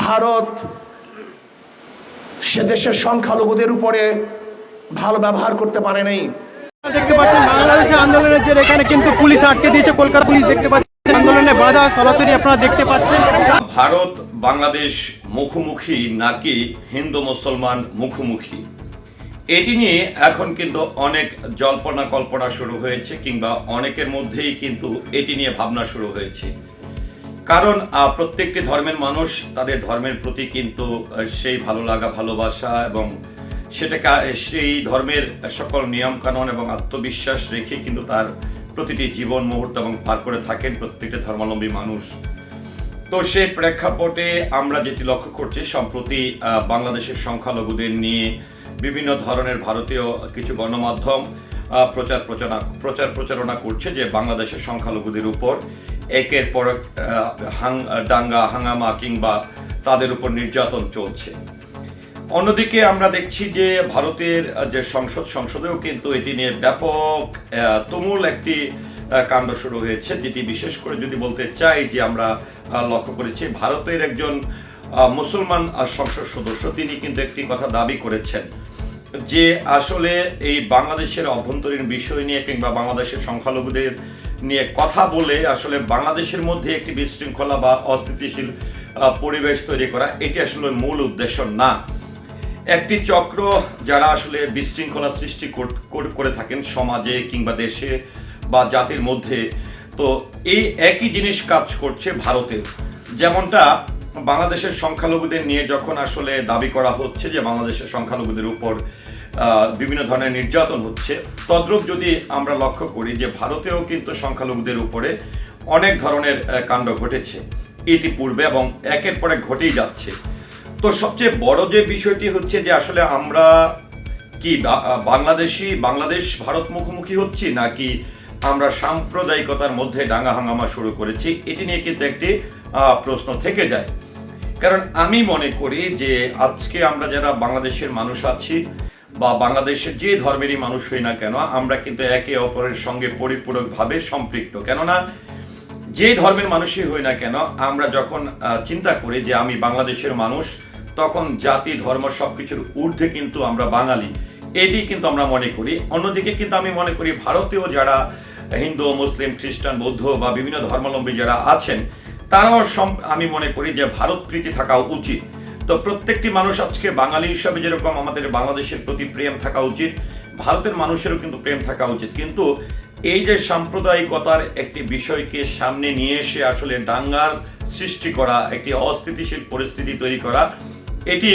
ভারত সে দেশের সংখ্যালঘুদের উপরে ভালো ব্যবহার করতে পারে নাই। দেখতে পাচ্ছেন বাংলাদেশের আন্দোলনের জেরে এখানে কিন্তু পুলিশ আটকে দিয়েছে কলকাতা পুলিশ দেখতে পাচ্ছেন আন্দোলনে বাধা সরাসরি আপনারা দেখতে পাচ্ছেন। ভারত বাংলাদেশ মুখোমুখি নাকি হিন্দু মুসলমান মুখোমুখি? এটি নিয়ে এখন কিন্তু অনেক জল্পনা কল্পনা শুরু হয়েছে কিংবা অনেকের মধ্যেই কিন্তু এটি নিয়ে ভাবনা শুরু হয়েছে। কারণ প্রত্যেকটি ধর্মের মানুষ তাদের ধর্মের প্রতি কিন্তু সেই ভালো লাগা, ভালোবাসা এবং সেটাকে সেই ধর্মের সকল নিয়মকানুন এবং আত্মবিশ্বাস রেখে কিন্তু তার প্রতিটি জীবন মুহূর্ত এবং পার করে থাকেন প্রত্যেকটি ধর্মাবলম্বী মানুষ। তো সেই প্রেক্ষাপটে আমরা যেটি লক্ষ্য করছি, সম্প্রতি বাংলাদেশের সংখ্যালঘুদের নিয়ে বিভিন্ন ধরনের ভারতীয় কিছু গণমাধ্যম প্রচার প্রচারণা প্রচার প্রচারণা করছে যে বাংলাদেশের সংখ্যালঘুদের উপর একের পর দাঙ্গা, হাঙ্গামা কিংবা তাদের উপর নির্যাতন চলছে। অন্যদিকে আমরা দেখছি যে ভারতের যে সংসদ, সংসদেও কিন্তু এটি নিয়ে ব্যাপক তুমুল একটি কাণ্ড শুরু হয়েছে, যেটি বিশেষ করে যদি বলতে চাই যে আমরা লক্ষ্য করেছি, ভারতের একজন মুসলমান সংসদ সদস্য, তিনি কিন্তু একটি কথা দাবি করেছেন যে আসলে এই বাংলাদেশের অভ্যন্তরীণ বিষয় নিয়ে কিংবা বাংলাদেশের সংখ্যালঘুদের নিয়ে কথা বলে আসলে বাংলাদেশের মধ্যে একটি বিশৃঙ্খলা বা অস্থিতিশীল পরিবেশ তৈরি করা, এটি আসলে মূল উদ্দেশ্য না। একটি চক্র যারা আসলে বিশৃঙ্খলা সৃষ্টি কর- থাকেন সমাজে কিংবা দেশে বা জাতির মধ্যে, তো এই একই জিনিস কাজ করছে ভারতেও যেমনটা বাংলাদেশের সংখ্যালঘুদের নিয়ে যখন আসলে দাবি করা হচ্ছে যে বাংলাদেশের সংখ্যালঘুদের উপর বিভিন্ন ধরনের নির্যাতন হচ্ছে। তদ্রূপ যদি আমরা লক্ষ্য করি যে ভারতেও কিন্তু সংখ্যালঘুদের উপরে অনেক ধরনের কাণ্ড ঘটেছে ইতিপূর্বে এবং একের পর ঘটেই যাচ্ছে। তো সবচেয়ে বড় যে বিষয়টি হচ্ছে যে আসলে আমরা কি বাংলাদেশি, বাংলাদেশ ভারত মুখোমুখি হচ্ছি নাকি আমরা সাম্প্রদায়িকতার মধ্যে ডাঙ্গা হাঙ্গামা শুরু করেছি? এটি নিয়ে কিন্তু একটি প্রশ্ন থেকে যায়। কারণ আমি মনে করি যে আজকে আমরা যারা বাংলাদেশের মানুষ আছি বা বাংলাদেশের যে ধর্মেরই মানুষ হই না কেন, আমরা কিন্তু একে অপরের সঙ্গে পরিপূরকভাবে সম্পৃক্ত। কেননা, যে ধর্মের মানুষই হই না কেন, আমরা যখন চিন্তা করি যে আমি বাংলাদেশের মানুষ, তখন জাতি, ধর্ম সবকিছুর ঊর্ধ্বে কিন্তু আমরা বাঙালি। এটি কিন্তু আমরা মনে করি। অন্যদিকে কিন্তু আমি মনে করি ভারতীয় যারা হিন্দু, মুসলিম, খ্রিস্টান, বৌদ্ধ বা বিভিন্ন ধর্মাবলম্বী যারা আছেন, তারাও আমি মনে করি যে ভারত প্রীতি থাকা উচিত। তো প্রত্যেকটি মানুষ আজকে বাঙালি হিসাবে যেরকম আমাদের বাংলাদেশের প্রতি প্রেম থাকা উচিত, ভারতের মানুষেরও কিন্তু প্রেম থাকা উচিত। কিন্তু এই যে সাম্প্রদায়িকতার একটি বিষয়কে সামনে নিয়ে এসে আসলে দাঙ্গার সৃষ্টি করা, একটি অস্থিতিশীল পরিস্থিতি তৈরি করা, এটি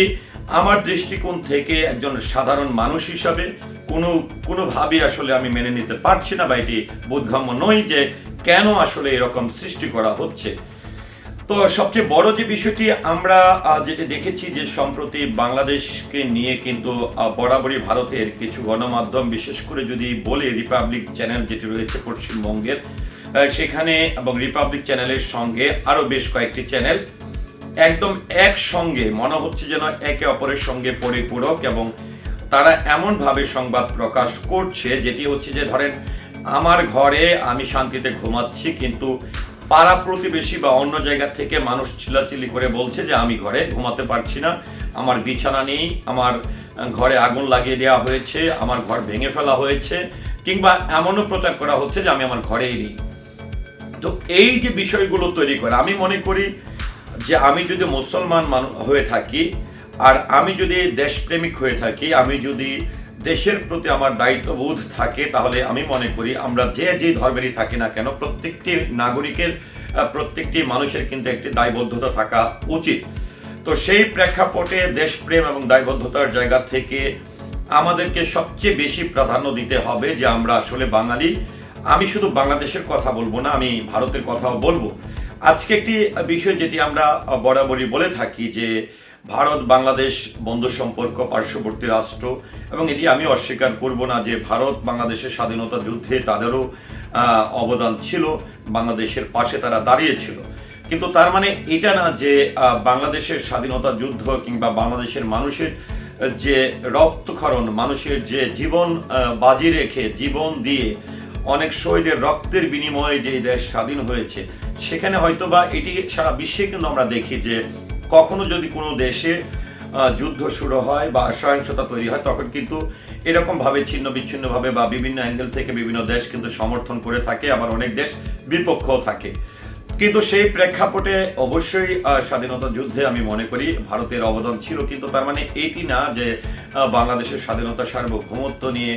আমার দৃষ্টিকোণ থেকে একজন সাধারণ মানুষ হিসাবে কোনো কোনোভাবে আসলে আমি মেনে নিতে পারছি না বা এটি বোধগম্য নয় যে কেন আসলে এরকম সৃষ্টি করা হচ্ছে। তো সবচেয়ে বড় যে বিষয়টি আমরা যেটি দেখেছি যে সম্প্রতি বাংলাদেশকে নিয়ে কিন্তু বরাবরই ভারতের কিছু গণমাধ্যম, বিশেষ করে যদি বলে রিপাবলিক চ্যানেল যেটি রয়েছে পশ্চিমবঙ্গের সেখানে এবং রিপাবলিক চ্যানেলের সঙ্গে আরও বেশ কয়েকটি চ্যানেল একদম একসঙ্গে, মনে হচ্ছে যেন একে অপরের সঙ্গে পরিপূরক এবং তারা এমনভাবে সংবাদ প্রকাশ করছে, যেটি হচ্ছে যে ধরেন, আমার ঘরে আমি শান্তিতে ঘুমাচ্ছি, কিন্তু পাড়া প্রতিবেশী বা অন্য জায়গা থেকে মানুষ চিল্লাচিল্লি করে বলছে যে আমি ঘরে ঘুমাতে পারছি না, আমার বিছানা নেই, আমার ঘরে আগুন লাগিয়ে দেওয়া হয়েছে, আমার ঘর ভেঙে ফেলা হয়েছে, কিংবা এমনও প্রচার করা হচ্ছে যে আমি আমার ঘরেই নেই। তো এই যে বিষয়গুলো তৈরি করে, আমি মনে করি যে আমি যদি মুসলমান মানু- হয়ে থাকি, আর আমি যদি দেশপ্রেমিক হয়ে থাকি, আমি যদি দেশের প্রতি আমার দায়িত্ববোধ থাকে, তাহলে আমি মনে করি আমরা যে যে ধর্মেরই থাকি না কেন, প্রত্যেকটি নাগরিকের প্রত্যেকটি মানুষের কিন্তু একটি দায়বদ্ধতা থাকা উচিত। তো সেই প্রেক্ষাপটে দেশপ্রেম এবং দায়বদ্ধতার জায়গা থেকে আমাদেরকে সবচেয়ে বেশি প্রাধান্য দিতে হবে যে আমরা আসলে বাঙালি। আমি শুধু বাংলাদেশের কথা বলব না, আমি ভারতের কথাও বলব। আজকে একটি বিষয় যেটি আমরা বরাবরই বলে থাকি যে ভারত, বাংলাদেশ বন্ধু সম্পর্ক, পার্শ্ববর্তী রাষ্ট্র, এবং এটি আমি অস্বীকার করব না যে ভারত, বাংলাদেশের স্বাধীনতা যুদ্ধে তাদেরও অবদান ছিল, বাংলাদেশের পাশে তারা দাঁড়িয়েছিল। কিন্তু তার মানে এটা না যে বাংলাদেশের স্বাধীনতা যুদ্ধ কিংবা বাংলাদেশের মানুষের, যে রক্তক্ষরণ, মানুষের যে জীবন বাজি রেখে জীবন দিয়ে অনেক শহীদের রক্তের বিনিময়ে যে দেশ স্বাধীন হয়েছে, সেখানে হয়তো বা এটি সারা বিশ্বে কিন্তু আমরা দেখি যে কখনো যদি কোনো দেশে যুদ্ধ শুরু হয় বা সহিংসতা তৈরি হয়, তখন কিন্তু এরকমভাবে ছিন্ন বিচ্ছিন্নভাবে বা বিভিন্ন অ্যাঙ্গেল থেকে বিভিন্ন দেশ কিন্তু সমর্থন করে থাকে, আবার অনেক দেশ বিপক্ষও থাকে। কিন্তু সেই প্রেক্ষাপটে অবশ্যই স্বাধীনতা যুদ্ধে আমি মনে করি ভারতের অবদান ছিল, কিন্তু তার মানে এটি না যে বাংলাদেশের স্বাধীনতা সার্বভৌমত্ব নিয়ে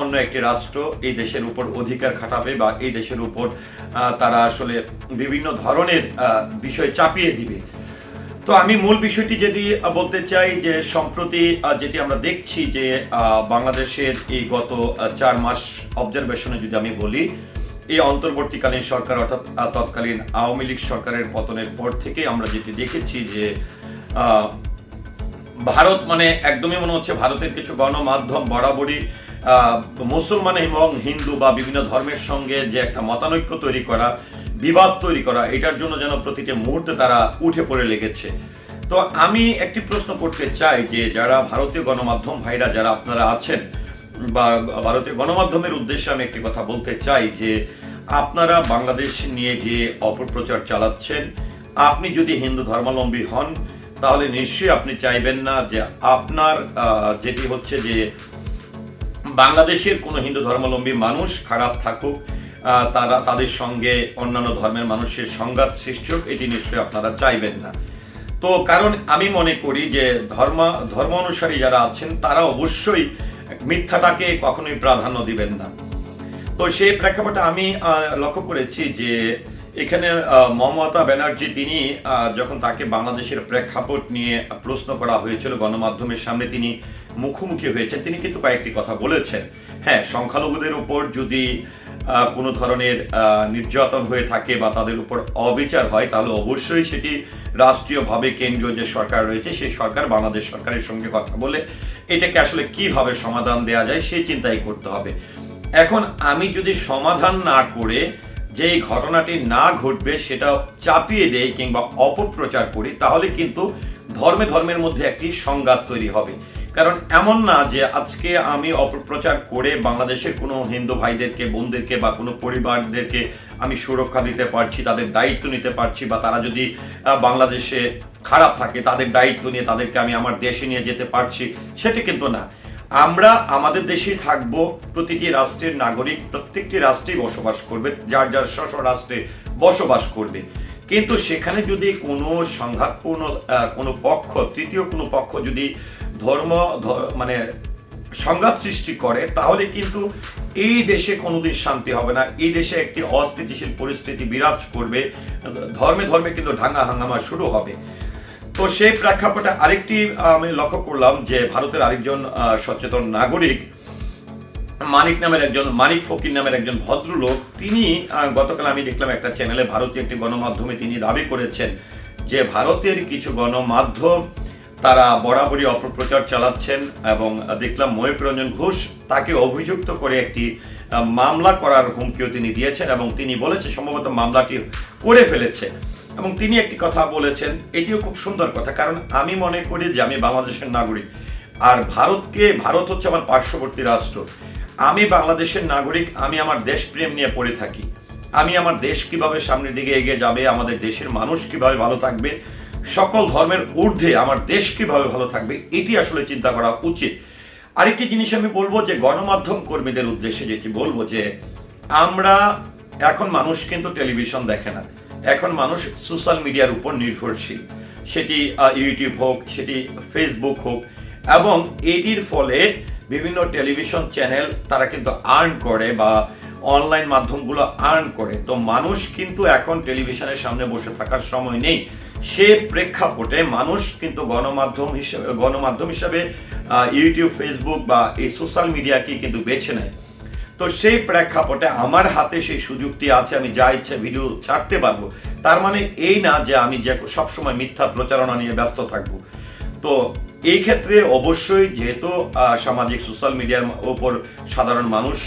অন্য একটি রাষ্ট্র এই দেশের উপর অধিকার খাটাবে বা এই দেশের উপর তারা আসলে বিভিন্ন ধরনের বিষয় চাপিয়ে দিবে। তো আমি মূল বিষয়টি যদি বলতে চাই যে সম্প্রতি যেটি আমরা দেখছি যে বাংলাদেশের এই গত চার মাস অবজারভেশনে যদি আমি বলি, এই অন্তর্বর্তীকালীন সরকার অর্থাৎ তৎকালীন আওয়ামী লীগ সরকারের পতনের পর থেকে আমরা যেটি দেখেছি যে ভারত মানে একদমই মনে হচ্ছে ভারতের কিছু গণমাধ্যম বরাবরই মুসলমান এবং হিন্দু বা বিভিন্ন ধর্মের সঙ্গে যে একটা মতানৈক্য তৈরি করা বিবাদ তৈরি করা, এটার জন্য যেন প্রতিটি মুহূর্তে তারা উঠে পড়ে লেগেছে। তো আমি একটি প্রশ্ন করতে চাই যে যারা ভারতীয় গণমাধ্যম ভাইরা যারা আপনারা আছেন, বা ভারতীয় গণমাধ্যমের উদ্দেশ্যে আমি একটি কথা বলতে চাই যে আপনারা বাংলাদেশ নিয়ে যে অপপ্রচার চালাচ্ছেন, আপনি যদি হিন্দু ধর্মাবলম্বী হন, তাহলে নিশ্চয়ই আপনি চাইবেন না যে আপনার যেটি হচ্ছে যে বাংলাদেশের কোনো হিন্দু ধর্মাবলম্বী মানুষ খারাপ থাকুক তারা তাদের সঙ্গে অন্যান্য ধর্মের মানুষের সংঘাত সৃষ্টি হোক, এটি নিশ্চয়ই আপনারা চাইবেন না। তো কারণ আমি মনে করি যে ধর্ম ধর্ম অনুসারী যারা আছেন, তারা অবশ্যই মিথ্যাটাকে কখনোই প্রাধান্য দিবেন না। তো সেই প্রেক্ষাপটে আমি লক্ষ্য করেছি যে এখানে মমতা ব্যানার্জি তিনি যখন তাকে বাংলাদেশের প্রেক্ষাপট নিয়ে প্রশ্ন করা হয়েছিল গণমাধ্যমের সামনে, তিনি মুখোমুখি হয়েছেন। তিনি কিন্তু কয়েকটি কথা বলেছেন। হ্যাঁ সংখ্যালঘুদের উপর যদি কোনো ধরনের নির্যাতন হয়ে থাকে বা তাদের উপর অবিচার হয়, তাহলে অবশ্যই সেটি রাষ্ট্রীয়ভাবে কেন্দ্রীয় যে সরকার রয়েছে, সেই সরকার বাংলাদেশ সরকারের সঙ্গে কথা বলে এটাকে আসলে কীভাবে সমাধান দেওয়া যায়, সেই চিন্তাই করতে হবে। এখন আমি যদি সমাধান না করে যে এই ঘটনাটি না ঘটবে, সেটা চাপিয়ে দেই কিংবা অপপ্রচার করি, তাহলে কিন্তু ধর্মে ধর্মের মধ্যে একটি সংঘাত তৈরি হবে। কারণ এমন না যে আজকে আমি অপপ্রচার করে বাংলাদেশের কোনো হিন্দু ভাইদেরকে, বোনদেরকে বা কোনো পরিবারদেরকে আমি সুরক্ষা দিতে পারছি, তাদের দায়িত্ব নিতে পারছি বা তারা যদি বাংলাদেশে খারাপ থাকে, তাদের দায়িত্ব নিয়ে তাদেরকে আমি আমার দেশে নিয়ে যেতে পারছি, সেটা কিন্তু না। আমরা আমাদের দেশেই থাকব, প্রতিটি রাষ্ট্রের নাগরিক, প্রত্যেকটি রাষ্ট্রেই বসবাস করবে, যার যার স্ব রাষ্ট্রে বসবাস করবে। কিন্তু সেখানে যদি কোনো সংঘাতপূর্ণ কোনো পক্ষ, তৃতীয় কোনো পক্ষ যদি ধর্ম মানে সংঘাত সৃষ্টি করে, তাহলে কিন্তু এই দেশে কোনোদিন শান্তি হবে না। এই দেশে একটি অস্থিতিশীল পরিস্থিতি বিরাজ করবে। ধর্মে ধর্মে কিন্তু ঢাঙ্গা হাঙ্গামা শুরু হবে। তো সেই প্রেক্ষাপটে আরেকটি আমি লক্ষ্য করলাম যে ভারতের আরেকজন সচেতন নাগরিক, মানিক নামের একজন, মানিক ফকির নামের একজন ভদ্রলোক, তিনি গতকাল আমি দেখলাম একটা চ্যানেলে ভারতীয় একটি গণমাধ্যমে তিনি দাবি করেছেন যে ভারতের কিছু গণমাধ্যম তারা বরাবরই অপপ্রচার চালাচ্ছেন এবং দেখলাম ময়ূক রঞ্জন ঘোষ তাকে অভিযুক্ত করে একটি মামলা করার হুমকিও তিনি দিয়েছেন এবং তিনি বলেছে সম্ভবত মামলাটি করে ফেলেছে। এবং তিনি একটি কথা বলেছেন, এটিও খুব সুন্দর কথা, কারণ আমি মনে করি যে আমি বাংলাদেশের নাগরিক। আর ভারতকে, ভারত হচ্ছে আমার পার্শ্ববর্তী রাষ্ট্র। আমি বাংলাদেশের নাগরিক, আমি আমার দেশপ্রেম নিয়ে পড়ে থাকি। আমি আমার দেশ কীভাবে সামনের দিকে এগিয়ে যাবে, আমাদের দেশের মানুষ কীভাবে ভালো থাকবে সকল ধর্মের ঊর্ধ্বে আমার দেশ কীভাবে ভালো থাকবে, এটি আসলে চিন্তা করা উচিত। আরেকটি জিনিস আমি বলব যে, গণমাধ্যম কর্মীদের উদ্দেশ্যে যেটি বলব যে, আমরা এখন মানুষ কিন্তু টেলিভিশন দেখে না। এখন মানুষ সোশ্যাল মিডিয়ার উপর নির্ভরশীল। সেটি ইউটিউব হোক, সেটি ফেসবুক হোক, এবং এটির ফলে বিভিন্ন টেলিভিশন চ্যানেল তারা কিন্তু আর্ন করে বা অনলাইন মাধ্যমগুলো আর্ন করে। তো মানুষ কিন্তু এখন টেলিভিশনের সামনে বসে থাকার সময় নেই। সে প্রেক্ষাপটে মানুষ কিন্তু গণমাধ্যম হিসেবে, গণমাধ্যম হিসাবে ইউটিউব ফেসবুক বা এই সোশ্যাল মিডিয়াকে কিন্তু বেছে নেয়। তো সেই প্রেক্ষাপটে আমার হাতে সেই সুযোগটি আছে, আমি যা ইচ্ছে ভিডিও ছাড়তে পারব। তার মানে এই না যে আমি যে সবসময় মিথ্যা প্রচারণা নিয়ে ব্যস্ত থাকব। তো এই ক্ষেত্রে অবশ্যই যেহেতু সামাজিক সোশ্যাল মিডিয়ার ওপর সাধারণ মানুষ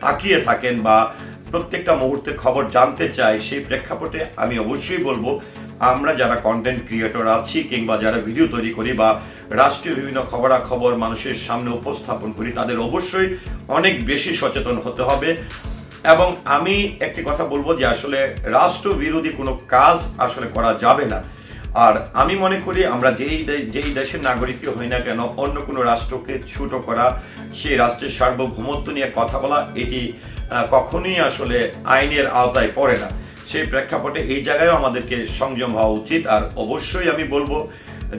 তাকিয়ে থাকেন বা প্রত্যেকটা মুহূর্তে খবর জানতে চাই, সেই প্রেক্ষাপটে আমি অবশ্যই বলব, আমরা যারা কন্টেন্ট ক্রিয়েটর আছি কিংবা যারা ভিডিও তৈরি করি বা রাষ্ট্রীয় বিভিন্ন খবরাখবর মানুষের সামনে উপস্থাপন করি, তাদের অবশ্যই অনেক বেশি সচেতন হতে হবে। এবং আমি একটি কথা বলব যে আসলে রাষ্ট্র বিরোধী কোনো কাজ আসলে করা যাবে না। আর আমি মনে করি আমরা যেই যেই দেশের নাগরিকই হই না কেন, অন্য কোনো রাষ্ট্রকে ছোট করা, সেই রাষ্ট্রের সার্বভৌমত্ব নিয়ে কথা বলা, এটি কখনোই আসলে আইনের আওতায় পড়ে না। সেই প্রেক্ষাপটে এই জায়গায়ও আমাদেরকে সংযম হওয়া উচিত। আর অবশ্যই আমি বলব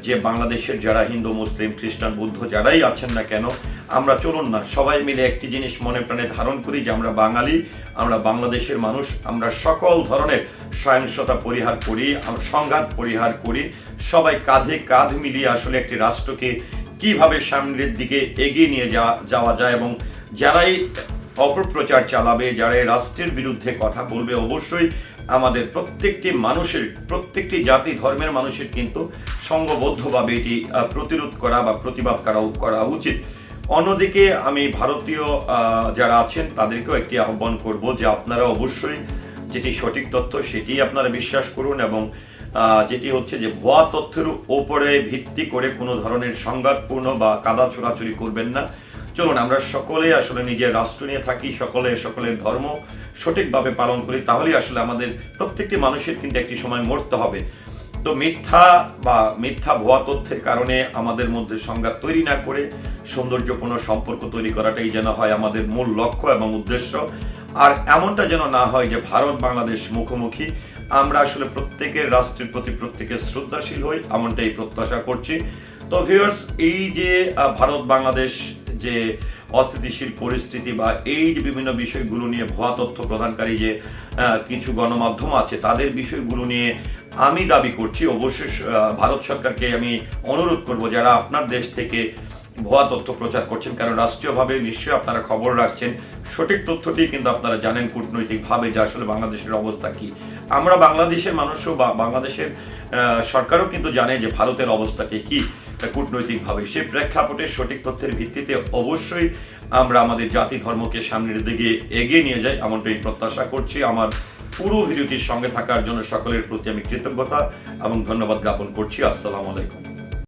যে বাংলাদেশের যারা হিন্দু, মুসলিম, খ্রিস্টান, বৌদ্ধ যারাই আছেন না কেন, আমরা চলুন না। সবাই মিলে একটি জিনিস মনে প্রাণে ধারণ করি যে আমরা বাঙালি, আমরা বাংলাদেশের মানুষ, আমরা সকল ধরনের সহিংসতা পরিহার করি সংঘাত পরিহার করি। সবাই কাঁধে কাঁধ মিলিয়ে আসলে একটি রাষ্ট্রকে কীভাবে সামনের দিকে এগিয়ে নিয়ে যাওয়া যাওয়া যায় এবং যারাই অপপ্রচার চালাবে যারা রাষ্ট্রের বিরুদ্ধে কথা বলবে, অবশ্যই আমাদের প্রত্যেকটি মানুষের, প্রত্যেকটি জাতি ধর্মের মানুষের কিন্তু সংঘবদ্ধভাবে এটি প্রতিরোধ করা বা প্রতিবাদ করা করা উচিত। অন্যদিকে আমি ভারতীয় যারা আছেন তাদেরকেও একটি আহ্বান করব যে আপনারা অবশ্যই যেটি সঠিক তথ্য সেটি আপনারা বিশ্বাস করুন এবং যেটি হচ্ছে যে ভুয়া তথ্যের ওপরে ভিত্তি করে কোনো ধরনের সংঘাতপূর্ণ বা কাদা ছোড়াছুরি করবেন না। চলুন, আমরা সকলে আসলে নিজের রাষ্ট্র নিয়ে থাকি, সকলে সকলের ধর্ম সঠিকভাবে পালন করি, তাহলেই আসলে আমাদের প্রত্যেকটি মানুষের কিন্তু একটি সময় মরতে হবে। তো মিথ্যা বা মিথ্যা ভুয়া তথ্যের কারণে আমাদের মধ্যে সংঘাত তৈরি না করে সৌন্দর্যপূর্ণ সম্পর্ক তৈরি করাটাই যেন হয় আমাদের মূল লক্ষ্য এবং উদ্দেশ্য। আর এমনটা যেন না হয় যে ভারত, বাংলাদেশ মুখোমুখি, আমরা আসলে প্রত্যেকের রাষ্ট্রের প্রতি প্রত্যেকের শ্রদ্ধাশীল হই, এমনটাই প্রত্যাশা করছি। তো ভিউয়ার্স এই যে ভারত, বাংলাদেশ যে অস্থিতিশীল পরিস্থিতি বা এই যে বিভিন্ন বিষয়গুলো নিয়ে ভুয়া তথ্য প্রদানকারী যে কিছু গণমাধ্যম আছে, তাদের বিষয়গুলো নিয়ে আমি দাবি করছি। অবশ্যই ভারত সরকারকে আমি অনুরোধ করব যারা আপনার দেশ থেকে ভুয়া তথ্য প্রচার করছেন, কারণ রাষ্ট্রীয়ভাবে নিশ্চয়ই আপনারা খবর রাখছেন। সঠিক তথ্যটি কিন্তু আপনারা জানেন কূটনৈতিকভাবে যে আসলে বাংলাদেশের অবস্থা কি। আমরা বাংলাদেশের মানুষও বা বাংলাদেশের সরকারও কিন্তু জানে যে ভারতের অবস্থাটি কি। কূটনৈতিকভাবে সেই প্রেক্ষাপটে সঠিক তথ্যের ভিত্তিতে অবশ্যই আমরা আমাদের জাতি ধর্মকে সামনের দিকে এগিয়ে নিয়ে যাই, এমনটাই প্রত্যাশা করছি। আমার পুরো ভিডিওটির সঙ্গে থাকার জন্য সকলের প্রতি আমি কৃতজ্ঞতা এবং ধন্যবাদ জ্ঞাপন করছি। আসসালামু আলাইকুম।